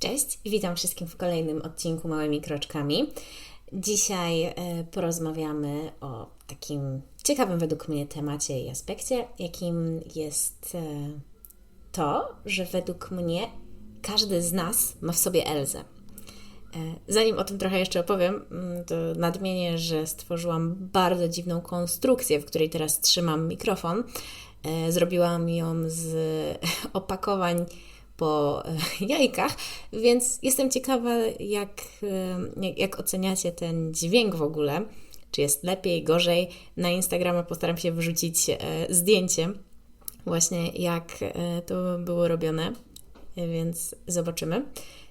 Cześć, witam wszystkim w kolejnym odcinku Małymi Kroczkami. Dzisiaj e, porozmawiamy o takim ciekawym według mnie temacie i aspekcie, jakim jest e, to, że według mnie każdy z nas ma w sobie Elzę. E, zanim o tym trochę jeszcze opowiem, mm, to nadmienię, że stworzyłam bardzo dziwną konstrukcję, w której teraz trzymam mikrofon. Zrobiłam ją z opakowań po e, jajkach, więc jestem ciekawa, jak, e, jak, oceniacie ten dźwięk w ogóle. Czy jest lepiej, gorzej? Na Instagrama postaram się wrzucić e, zdjęcie, właśnie jak to było robione, więc zobaczymy.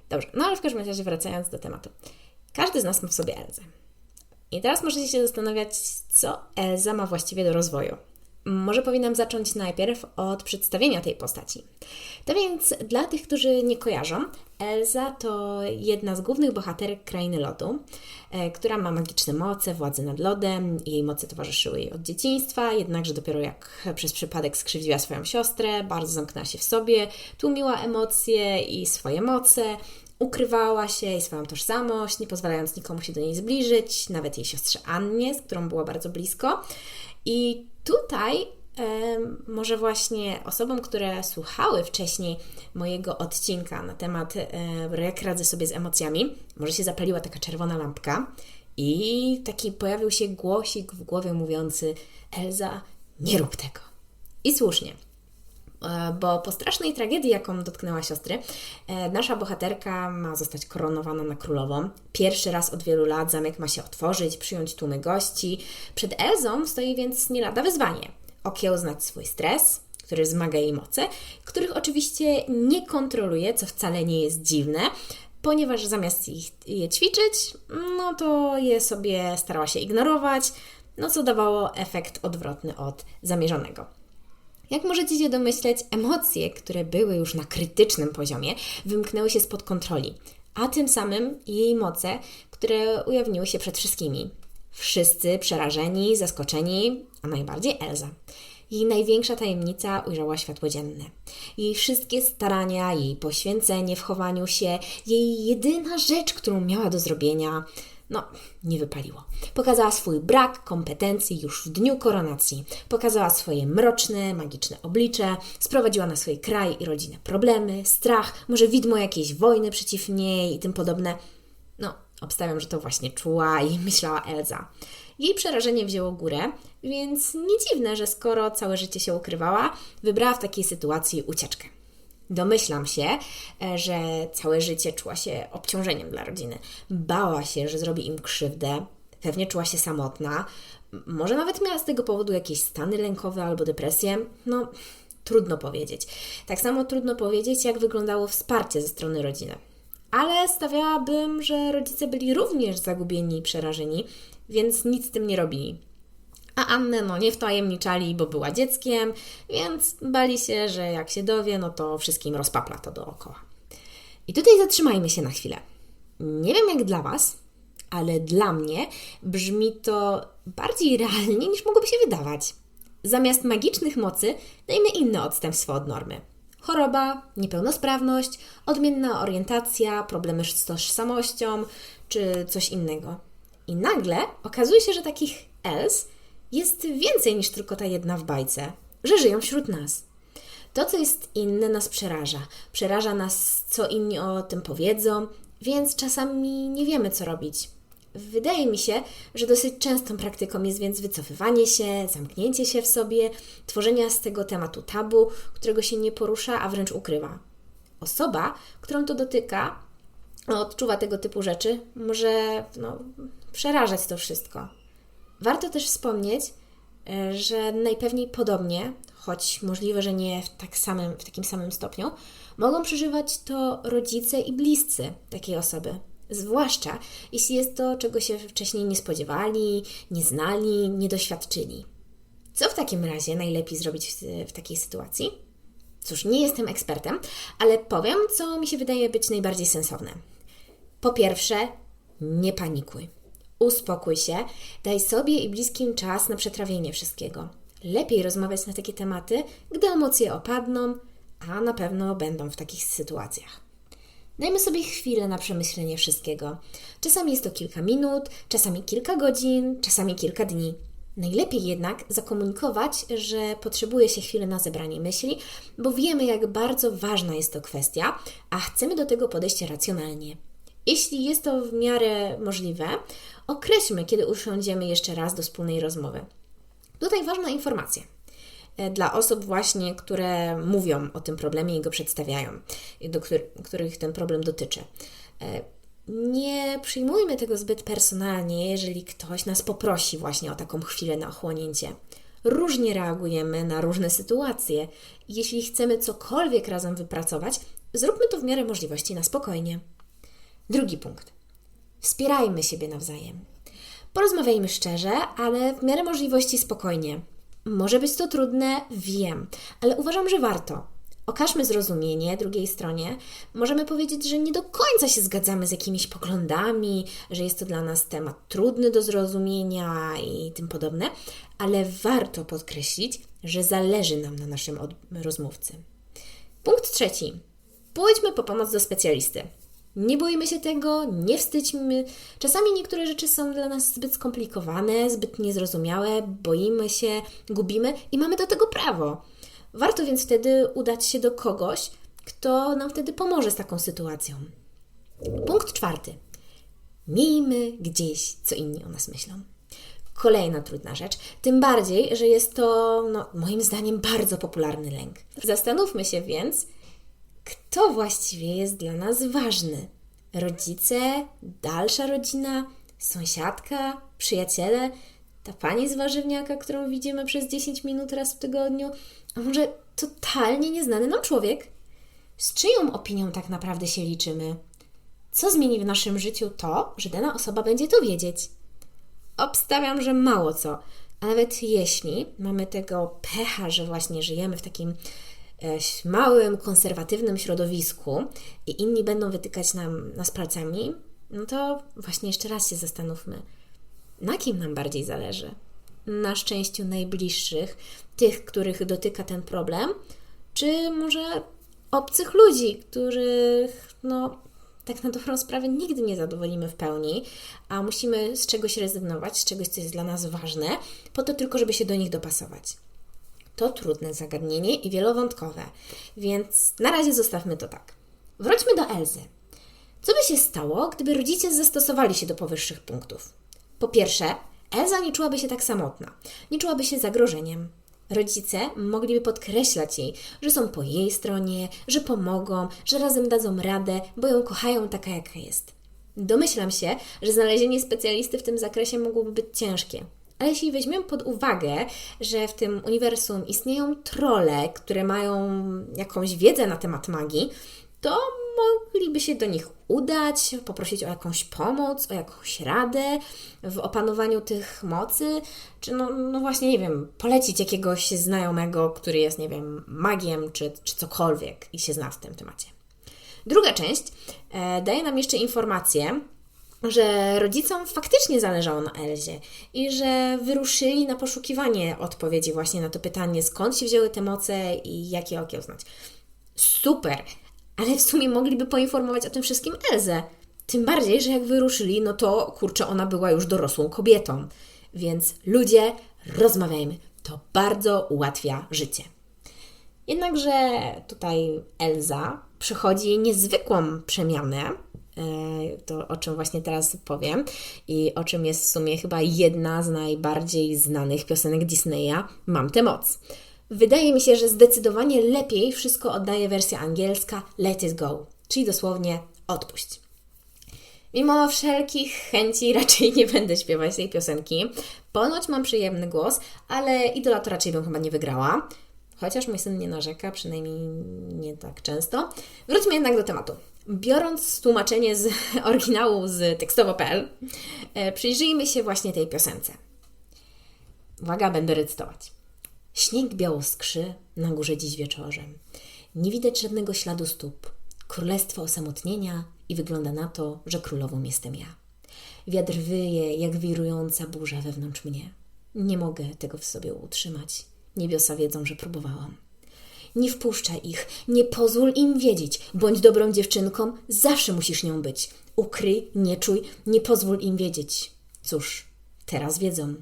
Dobrze, no ale w każdym razie wracając do tematu. Każdy z nas ma w sobie Elzę. I teraz możecie się zastanawiać, co Elza ma właściwie do rozwoju. Może powinnam zacząć najpierw od przedstawienia tej postaci. To więc dla tych, którzy nie kojarzą, Elza to jedna z głównych bohaterek Krainy Lodu, e, która ma magiczne moce, władzę nad lodem. Jej moce towarzyszyły jej od dzieciństwa, jednakże dopiero jak przez przypadek skrzywdziła swoją siostrę, bardzo zamknęła się w sobie, tłumiła emocje i swoje moce, ukrywała się i swoją tożsamość, nie pozwalając nikomu się do niej zbliżyć, nawet jej siostrze Annie, z którą była bardzo blisko. I tutaj może właśnie osobom, które słuchały wcześniej mojego odcinka na temat jak radzę sobie z emocjami, może się zapaliła taka czerwona lampka i taki pojawił się głosik w głowie mówiący Elza, nie rób tego. I słusznie. E, bo po strasznej tragedii, jaką dotknęła siostry, e, nasza bohaterka ma zostać koronowana na królową. Pierwszy raz od wielu lat zamek ma się otworzyć, przyjąć tłumy gości. Przed Elzą stoi więc nie lada wyzwanie. Okiełznać swój stres, który zmaga jej moce, których oczywiście nie kontroluje, co wcale nie jest dziwne, ponieważ zamiast ich, je ćwiczyć, no to je sobie starała się ignorować, no co dawało efekt odwrotny od zamierzonego. Jak możecie się domyśleć, emocje, które były już na krytycznym poziomie, wymknęły się spod kontroli, a tym samym jej moce, które ujawniły się przed wszystkimi. Wszyscy przerażeni, zaskoczeni, a najbardziej Elza. Jej największa tajemnica ujrzała światło dzienne. Jej wszystkie starania, jej poświęcenie w chowaniu się, jej jedyna rzecz, którą miała do zrobienia, no, nie wypaliło. Pokazała swój brak kompetencji już w dniu koronacji. Pokazała swoje mroczne, magiczne oblicze, sprowadziła na swój kraj i rodzinę problemy, strach, może widmo jakiejś wojny przeciw niej i tym podobne. No, obstawiam, że to właśnie czuła i myślała Elza. Jej przerażenie wzięło górę, więc nie dziwne, że skoro całe życie się ukrywała, wybrała w takiej sytuacji ucieczkę. Domyślam się, e, że całe życie czuła się obciążeniem dla rodziny. Bała się, że zrobi im krzywdę, pewnie czuła się samotna, może nawet miała z tego powodu jakieś stany lękowe albo depresję. No, trudno powiedzieć. Tak samo trudno powiedzieć, jak wyglądało wsparcie ze strony rodziny. Ale stawiałabym, że rodzice byli również zagubieni i przerażeni, więc nic z tym nie robili a Annę no nie wtajemniczali, bo była dzieckiem, więc bali się, że jak się dowie, no to wszystkim rozpapla to dookoła. I tutaj zatrzymajmy się na chwilę. Nie wiem jak dla Was, ale dla mnie brzmi to bardziej realnie niż mogłoby się wydawać. Zamiast magicznych mocy dajmy inne odstępstwo od normy. Choroba, niepełnosprawność, odmienna orientacja, problemy z tożsamością czy coś innego. I nagle okazuje się, że takich else jest więcej niż tylko ta jedna w bajce, że żyją wśród nas. To, co jest inne, nas przeraża. Przeraża nas, co inni o tym powiedzą, więc czasami nie wiemy, co robić. Wydaje mi się, że dosyć częstą praktyką jest więc wycofywanie się, zamknięcie się w sobie, tworzenia z tego tematu tabu, którego się nie porusza, a wręcz ukrywa. Osoba, którą to dotyka, odczuwa tego typu rzeczy, może no, przerażać to wszystko. Warto też wspomnieć, e, że najpewniej podobnie, choć możliwe, że nie w, tak samym, w takim samym stopniu, mogą przeżywać to rodzice i bliscy takiej osoby. Zwłaszcza jeśli jest to, czego się wcześniej nie spodziewali, nie znali, nie doświadczyli. Co w takim razie najlepiej zrobić w, w takiej sytuacji? Cóż, nie jestem ekspertem, ale powiem, co mi się wydaje być najbardziej sensowne. Po pierwsze, nie panikuj. Uspokój się, daj sobie i bliskim czas na przetrawienie wszystkiego. Lepiej rozmawiać na takie tematy, gdy emocje opadną, a na pewno będą w takich sytuacjach. Dajmy sobie chwilę na przemyślenie wszystkiego. Czasami jest to kilka minut, czasami kilka godzin, czasami kilka dni. Najlepiej jednak zakomunikować, że potrzebuje się chwilę na zebranie myśli, bo wiemy, jak bardzo ważna jest to kwestia, a chcemy do tego podejść racjonalnie. Jeśli jest to w miarę możliwe, określmy, kiedy usiądziemy jeszcze raz do wspólnej rozmowy. Tutaj ważna informacja e, dla osób właśnie, które mówią o tym problemie i go przedstawiają, do których ten problem dotyczy. E, nie przyjmujmy tego zbyt personalnie, jeżeli ktoś nas poprosi właśnie o taką chwilę na ochłonięcie. Różnie reagujemy na różne sytuacje. Jeśli chcemy cokolwiek razem wypracować, zróbmy to w miarę możliwości na spokojnie. Drugi punkt. Wspierajmy siebie nawzajem. Porozmawiajmy szczerze, ale w miarę możliwości spokojnie. Może być to trudne, wiem, ale uważam, że warto. Okażmy zrozumienie drugiej stronie. Możemy powiedzieć, że nie do końca się zgadzamy z jakimiś poglądami, że jest to dla nas temat trudny do zrozumienia i tym podobne, ale warto podkreślić, że zależy nam na naszym rozmówcy. Punkt trzeci. Pójdźmy po pomoc do specjalisty. Nie boimy się tego, nie wstydźmy. Czasami niektóre rzeczy są dla nas zbyt skomplikowane, zbyt niezrozumiałe, boimy się, gubimy i mamy do tego prawo. Warto więc wtedy udać się do kogoś, kto nam wtedy pomoże z taką sytuacją. Punkt czwarty. Miejmy gdzieś, co inni o nas myślą. Kolejna trudna rzecz, tym bardziej, że jest to, no, moim zdaniem, bardzo popularny lęk. Zastanówmy się więc, kto właściwie jest dla nas ważny. Rodzice, dalsza rodzina, sąsiadka, przyjaciele, ta pani z warzywniaka, którą widzimy przez 10 minut raz w tygodniu, a może totalnie nieznany nam człowiek? Z czyją opinią tak naprawdę się liczymy? Co zmieni w naszym życiu to, że dana osoba będzie to wiedzieć? Obstawiam, że mało co. A nawet jeśli mamy tego pecha, że właśnie żyjemy w takim małym, konserwatywnym środowisku i inni będą wytykać nam nas palcami, no to właśnie jeszcze raz się zastanówmy, na kim nam bardziej zależy? Na szczęściu najbliższych, tych, których dotyka ten problem, czy może obcych ludzi, których no, tak na dobrą sprawę nigdy nie zadowolimy w pełni, a musimy z czegoś rezygnować, z czegoś, co jest dla nas ważne, po to tylko, żeby się do nich dopasować. To trudne zagadnienie i wielowątkowe, więc na razie zostawmy to tak. Wróćmy do Elzy. Co by się stało, gdyby rodzice zastosowali się do powyższych punktów? Po pierwsze, Elza nie czułaby się tak samotna, nie czułaby się zagrożeniem. Rodzice mogliby podkreślać jej, że są po jej stronie, że pomogą, że razem dadzą radę, bo ją kochają taka, jaka jest. Domyślam się, że znalezienie specjalisty w tym zakresie mogłoby być ciężkie. Ale jeśli weźmiemy pod uwagę, że w tym uniwersum istnieją trole, które mają jakąś wiedzę na temat magii, to mogliby się do nich udać, poprosić o jakąś pomoc, o jakąś radę w opanowaniu tych mocy, czy no, no właśnie, nie wiem, polecić jakiegoś znajomego, który jest, nie wiem, magiem, czy, czy cokolwiek i się zna w tym temacie. Druga część e, daje nam jeszcze informację, że rodzicom faktycznie zależało na Elzie i że wyruszyli na poszukiwanie odpowiedzi właśnie na to pytanie, skąd się wzięły te moce i jak je okiełznać. Super! ale w sumie mogliby poinformować o tym wszystkim Elzę. Tym bardziej, że jak wyruszyli, no to kurczę, ona była już dorosłą kobietą. Więc ludzie, rozmawiajmy. To bardzo ułatwia życie. Jednakże tutaj Elza przechodzi niezwykłą przemianę, to o czym właśnie teraz powiem i o czym jest w sumie chyba jedna z najbardziej znanych piosenek Disneya, Mam tę moc. Wydaje mi się, że zdecydowanie lepiej wszystko oddaje wersja angielska Let it go, czyli dosłownie odpuść. Mimo wszelkich chęci raczej nie będę śpiewać tej piosenki. Ponoć mam przyjemny głos, ale idola to raczej bym chyba nie wygrała. Chociaż mój syn nie narzeka, przynajmniej nie tak często. Wróćmy jednak do tematu. Biorąc tłumaczenie z oryginału z tekstowo.pl, e, przyjrzyjmy się właśnie tej piosence. Uwaga, będę recytować. Śnieg biało skrzy na górze dziś wieczorem. Nie widać żadnego śladu stóp. Królestwo osamotnienia i wygląda na to, że królową jestem ja. Wiatr wyje jak wirująca burza wewnątrz mnie. Nie mogę tego w sobie utrzymać. Niebiosa wiedzą, że próbowałam. Nie wpuszczaj ich, nie pozwól im wiedzieć. Bądź dobrą dziewczynką, zawsze musisz nią być. Ukryj, nie czuj, nie pozwól im wiedzieć. Cóż, teraz wiedzą.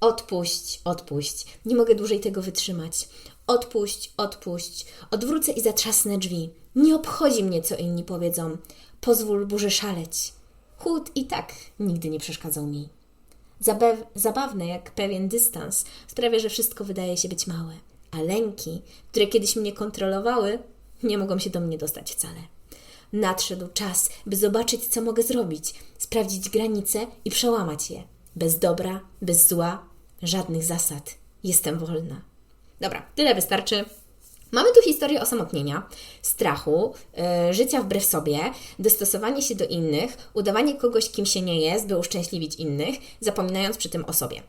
Odpuść, odpuść. Nie mogę dłużej tego wytrzymać. Odpuść, odpuść. Odwrócę i zatrzasnę drzwi. Nie obchodzi mnie, co inni powiedzą. Pozwól burzy szaleć. Chłód i tak nigdy nie przeszkadzał mi. Zabaw, zabawne jak pewien dystans sprawia, że wszystko wydaje się być małe, a lęki, które kiedyś mnie kontrolowały, nie mogą się do mnie dostać wcale. Nadszedł czas, by zobaczyć, co mogę zrobić, sprawdzić granice i przełamać je. Bez dobra, bez zła, żadnych zasad. Jestem wolna. Dobra, tyle wystarczy. Mamy tu historię osamotnienia, strachu, yy, życia wbrew sobie, dostosowanie się do innych, udawanie kogoś, kim się nie jest, by uszczęśliwić innych, zapominając przy tym o sobie.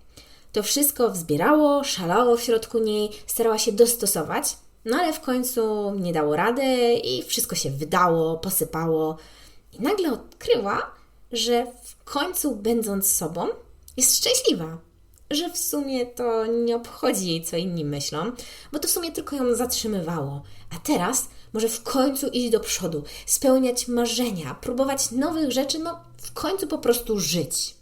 To wszystko wzbierało, szalało w środku niej, starała się dostosować, no ale w końcu nie dało rady i wszystko się wydało, posypało. I nagle odkryła, że w końcu, będąc sobą, jest szczęśliwa że w sumie to nie obchodzi jej, co inni myślą, bo to w sumie tylko ją zatrzymywało. A teraz może w końcu iść do przodu, spełniać marzenia, próbować nowych rzeczy, no w końcu po prostu żyć.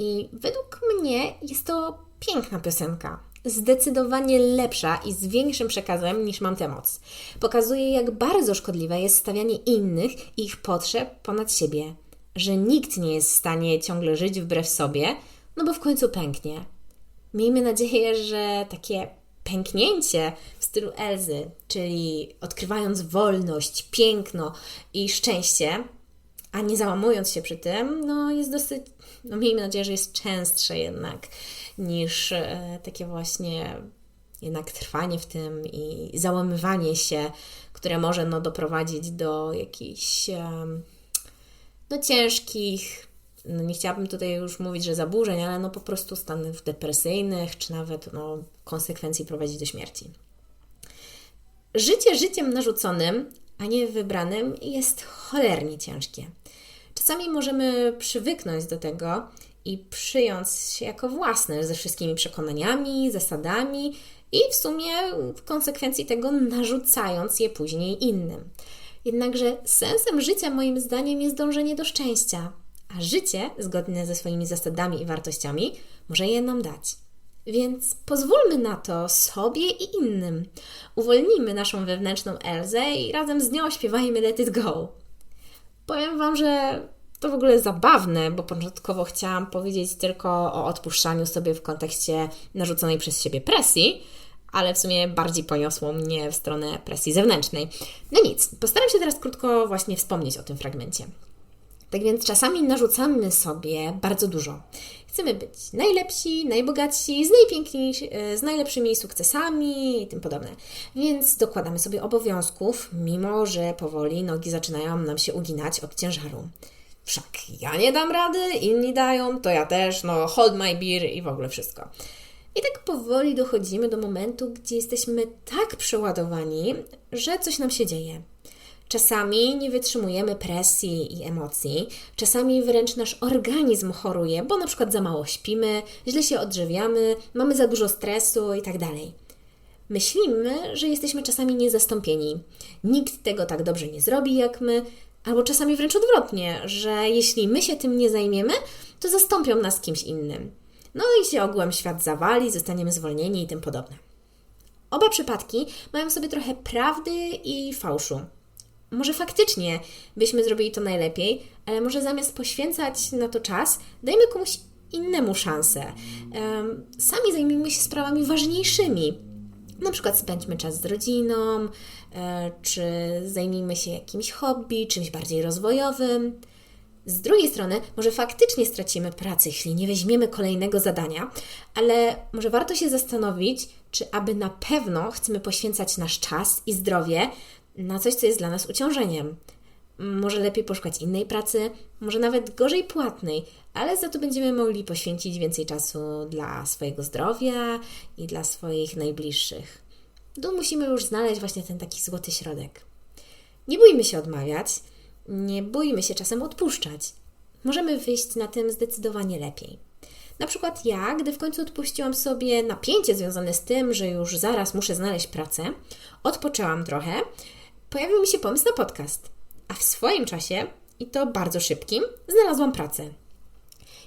I według mnie jest to piękna piosenka. Zdecydowanie lepsza i z większym przekazem niż mam tę moc. Pokazuje, jak bardzo szkodliwe jest stawianie innych i ich potrzeb ponad siebie że nikt nie jest w stanie ciągle żyć wbrew sobie, no bo w końcu pęknie. Miejmy nadzieję, że takie pęknięcie w stylu Elzy, czyli odkrywając wolność, piękno i szczęście, a nie załamując się przy tym, no jest dosyć, no miejmy nadzieję, że jest częstsze jednak niż e, takie właśnie jednak trwanie w tym i załamywanie się, które może no, doprowadzić do jakichś no, ciężkich, no nie chciałabym tutaj już mówić, że zaburzeń, ale no po prostu stanów depresyjnych, czy nawet no, konsekwencji prowadzić do śmierci. Życie życiem narzuconym, a nie wybranym jest cholernie ciężkie. Czasami możemy przywyknąć do tego i przyjąć się jako własne ze wszystkimi przekonaniami, zasadami i w sumie w konsekwencji tego narzucając je później innym. Jednakże sensem życia moim zdaniem jest dążenie do szczęścia, a życie, zgodne ze swoimi zasadami i wartościami, może je nam dać. Więc pozwólmy na to sobie i innym. Uwolnijmy naszą wewnętrzną Elzę i razem z nią śpiewajmy Let It Go. Powiem Wam, że to w ogóle zabawne, bo początkowo chciałam powiedzieć tylko o odpuszczaniu sobie w kontekście narzuconej przez siebie presji, ale w sumie bardziej poniosło mnie w stronę presji zewnętrznej. No nic, postaram się teraz krótko właśnie wspomnieć o tym fragmencie. Tak więc czasami narzucamy sobie bardzo dużo. Chcemy być najlepsi, najbogatsi, z, e, z najlepszymi sukcesami i tym podobne. Więc dokładamy sobie obowiązków, mimo że powoli nogi zaczynają nam się uginać od ciężaru. Wszak ja nie dam rady, inni dają, to ja też, no hold my beer i w ogóle wszystko. I tak powoli dochodzimy do momentu, gdzie jesteśmy tak przeładowani, że coś nam się dzieje. Czasami nie wytrzymujemy presji i emocji, czasami wręcz nasz organizm choruje, bo na przykład za mało śpimy, źle się odżywiamy, mamy za dużo stresu itd. Tak Myślimy, że jesteśmy czasami niezastąpieni. Nikt tego tak dobrze nie zrobi jak my, albo czasami wręcz odwrotnie, że jeśli my się tym nie zajmiemy, to zastąpią nas kimś innym. No i się ogółem świat zawali, zostaniemy zwolnieni i tym podobne. Oba przypadki mają sobie trochę prawdy i fałszu. Może faktycznie byśmy zrobili to najlepiej, ale może zamiast poświęcać na to czas, dajmy komuś innemu szansę. Sami zajmijmy się sprawami ważniejszymi. Na przykład spędźmy czas z rodziną, e, czy zajmijmy się jakimś hobby, czymś bardziej rozwojowym. Z drugiej strony, może faktycznie stracimy pracę, jeśli nie weźmiemy kolejnego zadania, ale może warto się zastanowić, czy aby na pewno chcemy poświęcać nasz czas i zdrowie na coś, co jest dla nas uciążeniem. Może lepiej poszukać innej pracy, może nawet gorzej płatnej, ale za to będziemy mogli poświęcić więcej czasu dla swojego zdrowia i dla swoich najbliższych. Tu musimy już znaleźć właśnie ten taki złoty środek. Nie bójmy się odmawiać, nie bójmy się czasem odpuszczać. Możemy wyjść na tym zdecydowanie lepiej. Na przykład ja, gdy w końcu odpuściłam sobie napięcie związane z tym, że już zaraz muszę znaleźć pracę, odpoczęłam trochę, pojawił mi się pomysł na podcast. A w swoim czasie, i to bardzo szybkim, znalazłam pracę.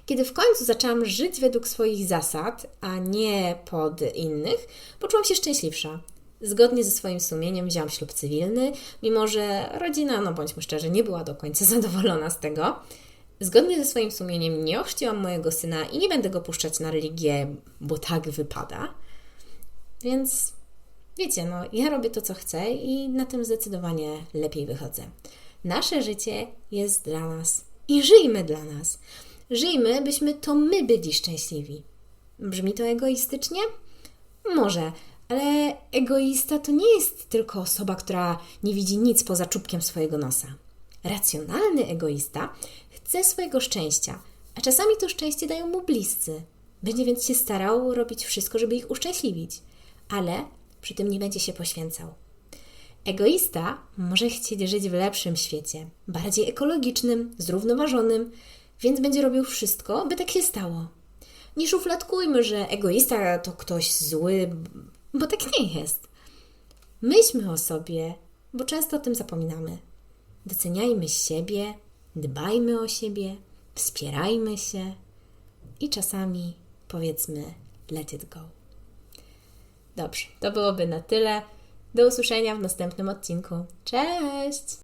Kiedy w końcu zaczęłam żyć według swoich zasad, a nie pod innych, poczułam się szczęśliwsza. Zgodnie ze swoim sumieniem wziąłam ślub cywilny, mimo że rodzina, no bądźmy szczerzy, nie była do końca zadowolona z tego. Zgodnie ze swoim sumieniem nie ochrzciłam mojego syna i nie będę go puszczać na religię, bo tak wypada. Więc wiecie, no ja robię to, co chcę i na tym zdecydowanie lepiej wychodzę. Nasze życie jest dla nas i żyjmy dla nas. Żyjmy, byśmy to my byli szczęśliwi. Brzmi to egoistycznie? Może, ale egoista to nie jest tylko osoba, która nie widzi nic poza czubkiem swojego nosa. Racjonalny egoista chce swojego szczęścia, a czasami to szczęście dają mu bliscy. Będzie więc się starał robić wszystko, żeby ich uszczęśliwić, ale przy tym nie będzie się poświęcał. Egoista może chcieć żyć w lepszym świecie, bardziej ekologicznym, zrównoważonym, więc będzie robił wszystko, by tak się stało. Nie szufladkujmy, że egoista to ktoś zły, bo tak nie jest. Myślmy o sobie, bo często o tym zapominamy. Doceniajmy siebie, dbajmy o siebie, wspierajmy się i czasami powiedzmy let it go. Dobrze, to byłoby na tyle. Do usłyszenia w następnym odcinku. Cześć!